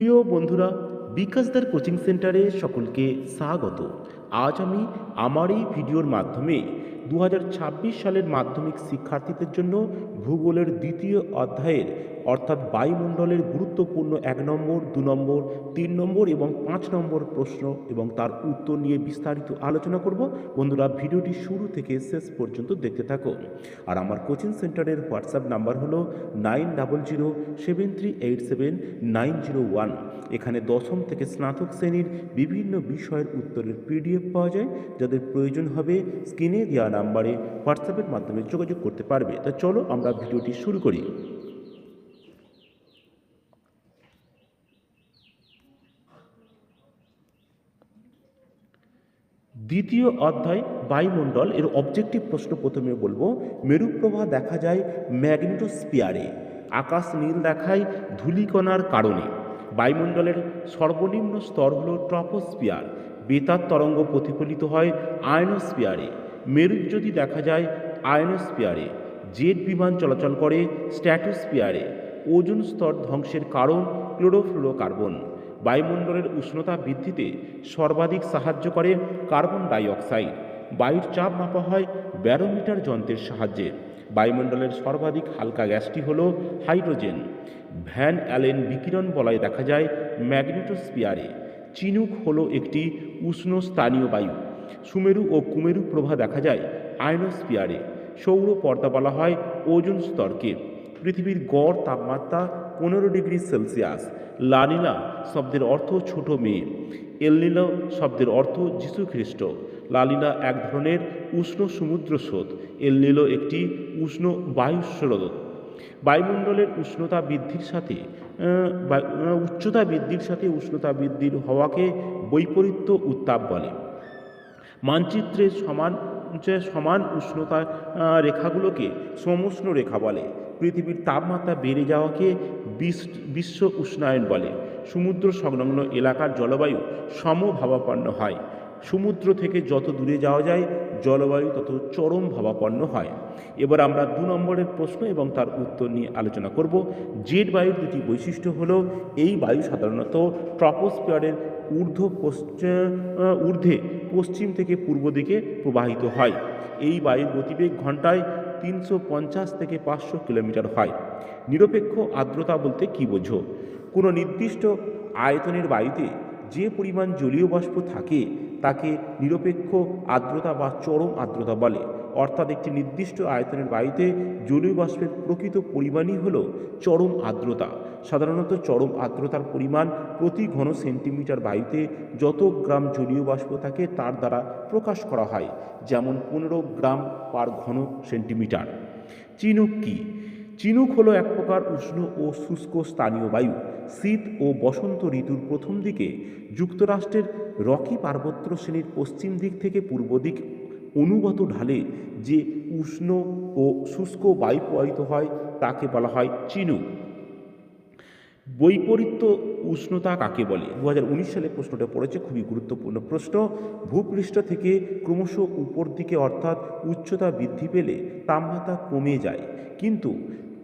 প্রিয় বন্ধুরা বিকাশদার কোচিং সেন্টারে সকলকে স্বাগত। আজ আমি আমার এই ভিডিওর মাধ্যমে দু হাজার ছাব্বিশ সালের মাধ্যমিক শিক্ষার্থীদের জন্য ভূগোলের দ্বিতীয় অধ্যায়ের, অর্থাৎ বায়ুমণ্ডলের গুরুত্বপূর্ণ এক নম্বর, দু নম্বর, তিন নম্বর এবং পাঁচ নম্বর প্রশ্ন এবং তার উত্তর নিয়ে বিস্তারিত আলোচনা করব। বন্ধুরা, ভিডিওটি শুরু থেকে শেষ পর্যন্ত দেখতে থাকো। আর আমার কোচিং সেন্টারের হোয়াটসঅ্যাপ নাম্বার হলো nine double zero seven three eight seven nine zero one. এখানে দশম থেকে স্নাতক শ্রেণির বিভিন্ন বিষয়ের উত্তরের পিডিএফ পাওয়া যায়, যাদের প্রয়োজন হবে স্ক্রিনে দেওয়া নাম্বারে হোয়াটসঅ্যাপের মাধ্যমে যোগাযোগ করতে পারবে। তা চলো আমরা ভিডিওটি শুরু করি। দ্বিতীয় অধ্যায়, বায়ুমণ্ডল। এর অবজেক্টিভ প্রশ্ন প্রথমে বলব মেরুপ্রভা দেখা যায় ম্যাগনেটোস্পিয়ারে আকাশ নীল দেখায় ধূলিকণার কারণে। বায়ুমণ্ডলের সর্বনিম্ন স্তর হল ট্রপোস্পিয়ার বেতার তরঙ্গ প্রতিফলিত হয় আয়নোস্পিয়ারে যদি দেখা যায় আয়নোস্পিয়ারে জেট বিমান চলাচল করে স্ট্র্যাটোস্পিয়ারে ওজন স্তর ধ্বংসের কারণ ক্লোরোফ্লোরোকার্বন। বায়ুমণ্ডলের উষ্ণতা বৃদ্ধিতে সর্বাধিক সাহায্য করে কার্বন ডাই অক্সাইড বায়ুর চাপ মাপা হয় ব্যারোমিটার যন্ত্রের সাহায্যে। বায়ুমণ্ডলের সর্বাধিক হালকা গ্যাসটি হল হাইড্রোজেন। ভ্যান অ্যালেন বিকিরণ বলয় দেখা যায় ম্যাগনেটোস্পিয়ারে চিনুক হলো একটি উষ্ণ স্থানীয় বায়ু। সুমেরু ও কুমেরু প্রভা দেখা যায় আয়নোস্পিয়ারে সৌর পর্দা বলা হয় ওজন স্তরকে। পৃথিবীর গড় তাপমাত্রা পনেরো ডিগ্রি সেলসিয়াস। লানিলা শব্দের অর্থ ছোট মেয়ে। এলনিলা শব্দের অর্থ যীশু খ্রিস্ট লালিলা এক ধরনের উষ্ণ সমুদ্র স্রোত। এলনিলো একটি উষ্ণ বায়ু স্রোত বায়ুমণ্ডলের উষ্ণতা বৃদ্ধির সাথে উচ্চতা বৃদ্ধির সাথে উষ্ণতা বৃদ্ধির হওয়াকে বৈপরীত্য উত্তাপ বলে। মানচিত্রে সমান সমান উষ্ণতা রেখাগুলোকে সমুষ্ণ রেখা বলে। পৃথিবীর তাপমাত্রা বেড়ে যাওয়াকে বিশ- বিশ্ব উষ্ণায়ন বলে। সমুদ্র সংলগ্ন এলাকার জলবায়ু সমভাবাপন্ন হয়। সমুদ্র থেকে যত দূরে যাওয়া যায় জলবায়ু তত চরম ভাবাপন্ন হয়। এবার আমরা দু নম্বরের প্রশ্ন এবং তার উত্তর নিয়ে আলোচনা করব। জেট বায়ুর দুটি বৈশিষ্ট্য হলো, এই বায়ু সাধারণত ট্রপোস্পিয়ারের ঊর্ধ্ব ঊর্ধ্বে পশ্চিম থেকে পূর্ব দিকে প্রবাহিত হয়। এই বায়ুর গতিবেগ ঘন্টায় তিনশো পঞ্চাশ থেকে পাঁচশো কিলোমিটার হয়। নিরপেক্ষ আর্দ্রতা বলতে কী বোঝো? কোনো নির্দিষ্ট আয়তনের বায়ুতে যে পরিমাণ জলীয় বাষ্প থাকে, তাকে নিরপেক্ষ আর্দ্রতা বা চরম আর্দ্রতা বলে। অর্থাৎ একটি নির্দিষ্ট আয়তনের বায়ুতে জলীয় বাষ্পের প্রকৃত পরিমাণই হল চরম আর্দ্রতা। সাধারণত চরম আর্দ্রতার পরিমাণ প্রতি ঘন সেন্টিমিটার বায়ুতে যত গ্রাম জলীয় বাষ্প থাকে, তার দ্বারা প্রকাশ করা হয়, যেমন পনেরো গ্রাম পার ঘন সেন্টিমিটার। চিনুক কি? চিনুক হলো এক প্রকার উষ্ণ ও শুষ্ক স্থানীয় বায়ু। শীত ও বসন্ত ঋতুর প্রথম দিকে যুক্তরাষ্ট্রের রকি পার্বত্য শ্রেণির পশ্চিম দিক থেকে পূর্ব দিক অনুগত ঢালে যে উষ্ণ ও শুষ্ক বায়ু প্রবাহিত হয়, তাকে বলা হয় চিনুক। বৈপরীত্য উষ্ণতা কাকে বলে? দু হাজার উনিশ সালে প্রশ্নটা পড়েছে, খুবই গুরুত্বপূর্ণ প্রশ্ন। ভূপৃষ্ঠ থেকে ক্রমশ উপর দিকে অর্থাৎ উচ্চতা বৃদ্ধি পেলে তাপমাত্রা কমে যায়। কিন্তু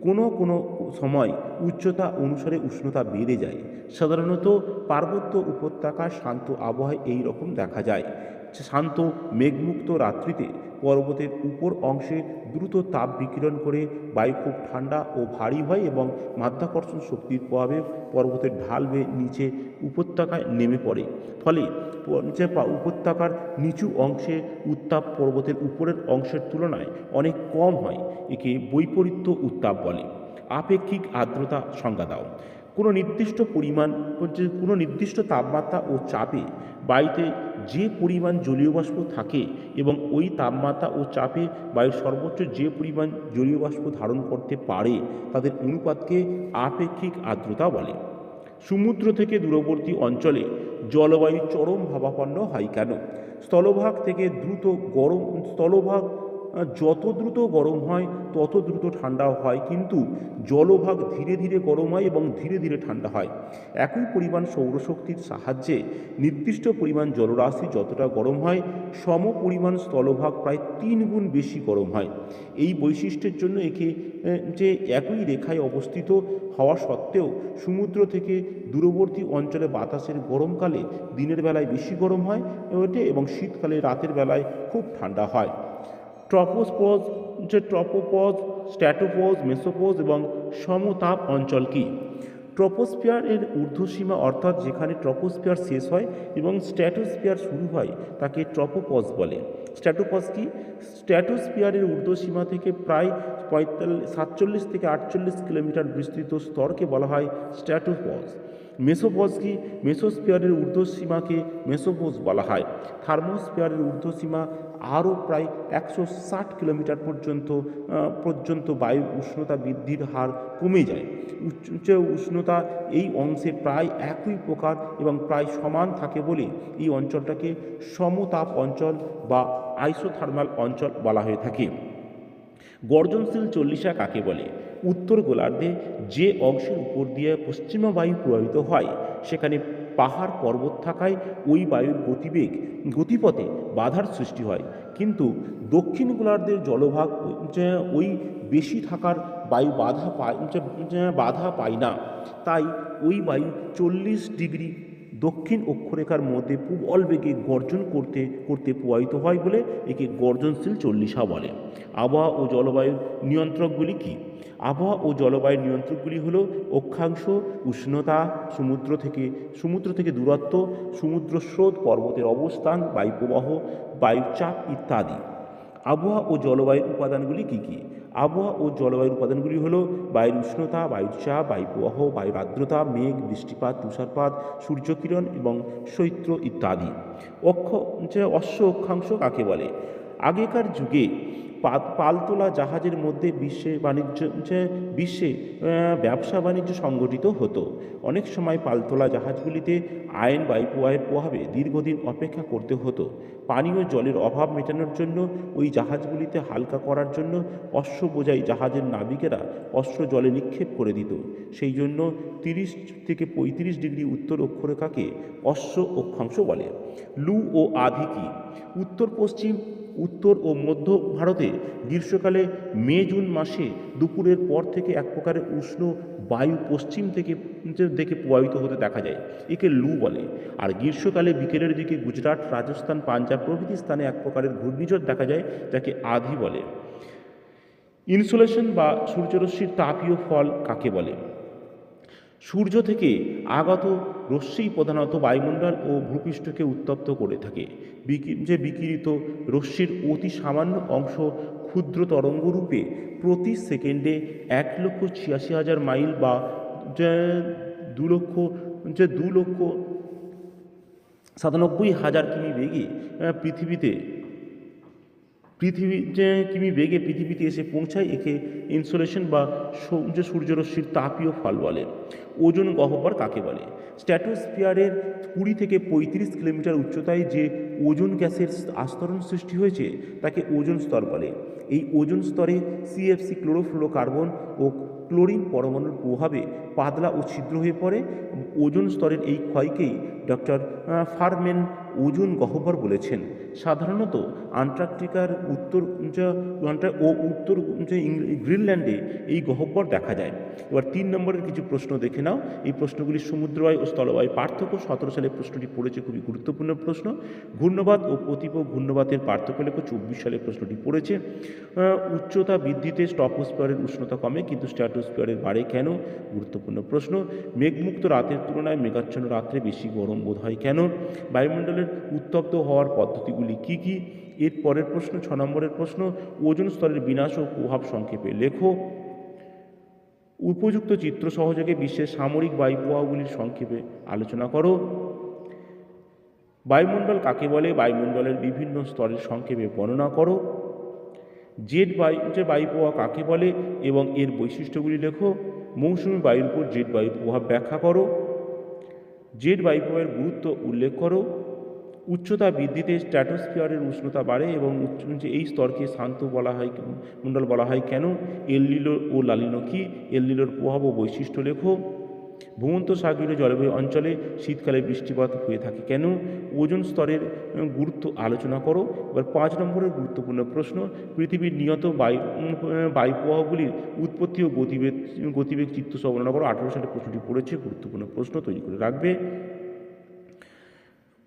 কোনো কোনো সময় উচ্চতা অনুসারে উষ্ণতা বেড়ে যায়। সাধারণত পার্বত্য উপত্যকার শান্ত আবহাওয়ায় এই রকম দেখা যায়। শান্ত, মেঘমুক্ত রাত্রিতে পর্বতের উপর অংশে দ্রুত তাপ বিকিরণ করে বায়ু খুব ঠান্ডা ও ভারী হয় এবং মাধ্যাকর্ষণ শক্তির প্রভাবে পর্বতের ঢাল বেয়ে নিচে উপত্যকায় নেমে পড়ে। ফলে পা- উপত্যকার নিচু অংশে উত্তাপ পর্বতের উপরের অংশের তুলনায় অনেক কম হয়, একে বৈপরীত্য উত্তাপ বলে। আপেক্ষিক আর্দ্রতা সংজ্ঞা দাও। কোনো নির্দিষ্ট পরিমাণ হচ্ছে কোনো নির্দিষ্ট তাপমাত্রা ও চাপে বায়ুতে যে পরিমাণ জলীয় বাষ্প থাকে এবং ওই তাপমাত্রা ও চাপে বায়ুর সর্বোচ্চ যে পরিমাণ জলীয় বাষ্প ধারণ করতে পারে, তাদের অনুপাতকে আপেক্ষিক আর্দ্রতা বলে। সমুদ্র থেকে দূরবর্তী অঞ্চলে জলবায়ু চরম ভাবাপন্ন হয় কেন? স্থলভাগ থেকে দ্রুত গরম, স্থলভাগ যত দ্রুত গরম হয়, তত দ্রুত ঠান্ডাও হয়। কিন্তু জলভাগ ধীরে ধীরে গরম হয় এবং ধীরে ধীরে ঠান্ডা হয়। একই পরিমাণ সৌরশক্তির সাহায্যে নির্দিষ্ট পরিমাণ জলরাশি যতটা গরম হয়, সম পরিমাণ স্থলভাগ প্রায় তিন গুণ বেশি গরম হয়। এই বৈশিষ্ট্যের জন্য একে যে একই রেখায় অবস্থিত হওয়া সত্ত্বেও সমুদ্র থেকে দূরবর্তী অঞ্চলে বাতাসের গরমকালে দিনের বেলায় বেশি গরম হয়, এবং শীতকালে রাতের বেলায় খুব ঠান্ডা হয়। ট্রপোস্পজ যে ট্রপোপজ স্ট্যাটোপজ মেসোপজ এবং সমতাপ অঞ্চল কি? ট্রপোস্ফিয়ার এর ঊর্ধ্বসীমা অর্থাৎ যেখানে ট্রপোস্ফিয়ার শেষ হয় এবং স্ট্র্যাটোস্ফিয়ার শুরু হয়, তাকে ট্রপোপজ বলে। স্ট্র্যাটোপজ কি? স্ট্র্যাটোস্ফিয়ারের ঊর্ধ্বসীমা থেকে প্রায় পঁয়তাল্লিশ, সাতচল্লিশ থেকে আটচল্লিশ কিলোমিটার বিস্তৃত স্তরকে বলা হয় স্ট্র্যাটোপজ মেসোপজ কি? মেসোস্ফিয়ারের ঊর্ধ্বসীমাকে মেসোপোজ বলা হয়। থার্মোস্ফিয়ারের ঊর্ধ্বসীমা আরও প্রায় একশো ষাট কিলোমিটার পর্যন্ত পর্যন্ত বায়ুর উষ্ণতা বৃদ্ধির হার কমে যায়। উচ্চ উষ্ণতা এই অংশে প্রায় একই প্রকার এবং প্রায় সমান থাকে বলে এই অঞ্চলটাকে সমতাপ অঞ্চল বা আইসোথার্মাল অঞ্চল বলা হয়ে থাকে। গর্জনশীল চল্লিশা কাকে বলে? উত্তর গোলার্ধে যে অংশের উপর দিয়ে পশ্চিমা বায়ু প্রবাহিত হয়, সেখানে পাহাড় পর্বত থাকায় ওই বায়ুর গতিবেগ গতিপথে বাধার সৃষ্টি হয়। কিন্তু দক্ষিণ গোলার্ধের জলভাগ ওই বেশি থাকার বায়ু বাধা পায় বাধা পায় না, তাই ওই বায়ু চল্লিশ ডিগ্রি দক্ষিণ অক্ষরেখার মধ্যে প্রবল বেগে গর্জন করতে করতে প্রবাহিত হয় বলে একে গর্জনশীল চল্লিশা বলে। আবহাওয়া ও জলবায়ুর নিয়ন্ত্রকগুলি কী? আবহাওয়া ও জলবায়ুর নিয়ন্ত্রকগুলি হলো অক্ষাংশ, উষ্ণতা, সমুদ্র থেকে সমুদ্র থেকে দূরত্ব সমুদ্র স্রোত পর্বতের অবস্থান, বায়ুপ্রবাহ বায়ুচাপ ইত্যাদি। আবহাওয়া ও জলবায়ুর উপাদানগুলি কী কী? আবহাওয়া ও জলবায়ুর উপাদানগুলি হলো বায়ুর উষ্ণতা, বায়ুর চাপ বায়ুপ্রবাহ বায়ুর আর্দ্রতা, মেঘ, বৃষ্টিপাত, তুষারপাত, সূর্যকিরণ এবং শৈত্য ইত্যাদি। অক্ষ অশ্ব অক্ষাংশ কাকে বলে? আগেকার যুগে পালতোলা জাহাজের মধ্যে বিশ্বে বাণিজ্য বিশ্বে ব্যবসা বাণিজ্য সংগঠিত হতো। অনেক সময় পালতোলা জাহাজগুলিতে আইন বায়ুপ্রবাহের প্রভাবে দীর্ঘদিন অপেক্ষা করতে হতো। পানীয় জলের অভাব মেটানোর জন্য, ওই জাহাজগুলিতে হালকা করার জন্য অশ্ব বোঝাই জাহাজের নাবিকেরা অশ্ব জলে নিক্ষেপ করে দিত। সেই জন্য তিরিশ থেকে পঁয়ত্রিশ ডিগ্রি উত্তর অক্ষরেখাকে অশ্ব অক্ষাংশ বলে। লু ও আধিকি উত্তর পশ্চিম উত্তর ও মধ্য ভারতে গ্রীষ্মকালে মে, জুন মাসে দুপুরের পর থেকে এক প্রকারের উষ্ণ বায়ু পশ্চিম থেকে দেখে প্রবাহিত হতে দেখা যায়, একে লু বলে। আর গ্রীষ্মকালে বিকেলের দিকে গুজরাট, রাজস্থান, পাঞ্জাব প্রভৃতি স্থানে এক প্রকারের ঘূর্ণিঝড় দেখা যায়, যাকে আধি বলে। ইনসুলেশন বা সূর্যরশ্মির তাপীয় ফল কাকে বলে? সূর্য থেকে আগত রশ্মি প্রধানত বায়ুমণ্ডল ও ভূপৃষ্ঠকে উত্তপ্ত করে থাকে। যে বিকিরিত রশ্মির অতি সামান্য অংশ ক্ষুদ্র তরঙ্গরূপে প্রতি সেকেন্ডে এক লক্ষ ছিয়াশি হাজার মাইল বা দু লক্ষ যে দু লক্ষ সাতানব্বই হাজার কিমি বেগে আহ, পৃথিবীতে কিমি বেগে পৃথিবীতে এসে পৌঁছায়, একে ইনসুলেশন বা সূর্য সূর্যরশ্মির তাপীয় ফল বলে। ওজন গহ্বর কাকে বলে? স্ট্র্যাটোস্ফিয়ারের কুড়ি থেকে পঁয়ত্রিশ কিলোমিটার উচ্চতায় যে ওজন গ্যাসের আস্তরণ সৃষ্টি হয়েছে, তাকে ওজন স্তর বলে। এই ওজন স্তরে সিএফসি ক্লোরোফ্লোরোকার্বন ও ক্লোরিন পরমাণুর প্রভাবে পাতলা ও ছিদ্র হয়ে পড়ে। ওজন স্তরের এই ক্ষয়কেই ডক্টর ফারমেন ওজন গহ্বর বলেছেন। সাধারণত আন্টার্কটিকার উত্তর ও উত্তর গ্রিনল্যান্ডে এই গহ্বর দেখা যায়। এবার তিন নম্বরের কিছু প্রশ্ন দেখে নাও। এই প্রশ্নগুলি সমুদ্রবায়ু ও স্থলবায়ু পার্থক্য। সতেরো সালে প্রশ্নটি পড়েছে, খুবই গুরুত্বপূর্ণ প্রশ্ন। ঘূর্ণবাদ ও প্রতিপ ঘূর্ণবাদের পার্থক্য লেখো। চব্বিশ সালে প্রশ্নটি পড়েছে উচ্চতা বৃদ্ধিতে স্টপোস্ফিয়ারের উষ্ণতা কমে, কিন্তু স্ট্র্যাটোস্ফিয়ারের বাড়ে কেন? গুরুত্বপূর্ণ প্রশ্ন। মেঘমুক্ত রাতের তুলনায় মেঘাচ্ছন্ন রাত্রে বেশি গরম বোধ হয় কেন? বায়ুমণ্ডলের উত্তপ্ত হওয়ার পদ্ধতিগুলি কি কি? এর পরের প্রশ্ন, ছ নম্বরের প্রশ্ন, ওজন স্তরের বিনাশ ও প্রভাব সংক্ষেপে লেখো। উপযুক্ত চিত্র সহযোগে বিশ্বের সামরিক বায়ু প্রবাহগুলির সংক্ষেপে আলোচনা করো। বায়ুমণ্ডল কাকে বলে? বায়ুমণ্ডলের বিভিন্ন স্তরের সংক্ষেপে বর্ণনা করো। জেট বায়ু যে বায়ু প্রবাহ কাকে বলে? এবং এর বৈশিষ্ট্যগুলি লেখো। মৌসুমী বায়ুর উপর জেট বায়ুর প্রভাব ব্যাখ্যা করো। জেট বায়ু গুরুত্ব উল্লেখ করো। উচ্চতা বৃদ্ধিতে স্ট্র্যাটোস্ফিয়ারের উষ্ণতা বাড়ে এবং উচ্চ এই স্তরকে শান্ত বলা হয় মণ্ডল বলা হয় কেন? এললিলো ও লালিনো কি এললিলোর প্রভাব ও বৈশিষ্ট্য লেখো। ভূমন্ত সাগরীয় জলবায়ু অঞ্চলে শীতকালে বৃষ্টিপাত হয়ে থাকে। কেন? ওজন স্তরের গুরুত্ব আলোচনা করো। এবার পাঁচ নম্বরের গুরুত্বপূর্ণ প্রশ্ন, পৃথিবীর নিয়ত বায়ু বায়ুপ্রবাহগুলির বায়ু প্রবাহগুলির উৎপত্তি ও গতিবেগ গতিবেগ চিত্র সহ বর্ণনা করো। আঠেরো সালে প্রশ্নটি পড়েছে, গুরুত্বপূর্ণ প্রশ্ন তৈরি করে রাখবে।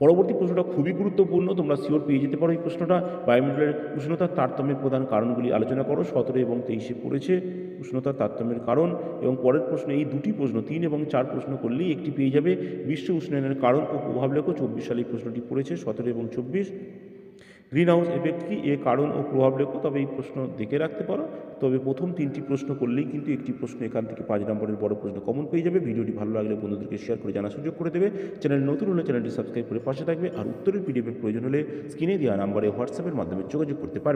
পরবর্তী প্রশ্নটা খুবই গুরুত্বপূর্ণ, তোমরা শিওর পেয়ে যেতে পারো এই প্রশ্নটা। বায়ুমণ্ডলের উষ্ণতার তারতম্যের প্রধান কারণগুলি আলোচনা করো সতেরো এবং তেইশে পড়েছে উষ্ণতার তারতম্যের কারণ এবং পরের প্রশ্ন এই দুটি প্রশ্ন, তিন এবং চার প্রশ্ন করলেই একটি পেয়ে যাবে বিশ্ব উষ্ণায়নের কারণ ও প্রভাব লেখো চব্বিশ সালে প্রশ্নটি পড়েছে সতেরো এবং চব্বিশ। গ্রিন হাউস এফেক্ট কি এ কারণ ও প্রভাব লেখো তবে এই প্রশ্ন দেখে রাখতে পারো। তবে প্রথম তিনটি প্রশ্ন করলেই কিন্তু একটি প্রশ্ন এখান থেকে পাঁচ নম্বরের বড় প্রশ্ন কমন পেয়ে যাবে। ভিডিওটি ভালো লাগলে বন্ধুদেরকে শেয়ার করে জানার সুযোগ করে দেবে। চ্যানেল নতুন হলে চ্যানেলটি সাবস্ক্রাইব করে পাশে থাকবে। আর উত্তরের পিডিএফের প্রয়োজন হলে স্ক্রিনে দেওয়া নাম্বারে হোয়াটসঅ্যাপের মাধ্যমে যোগাযোগ করতে পারবে।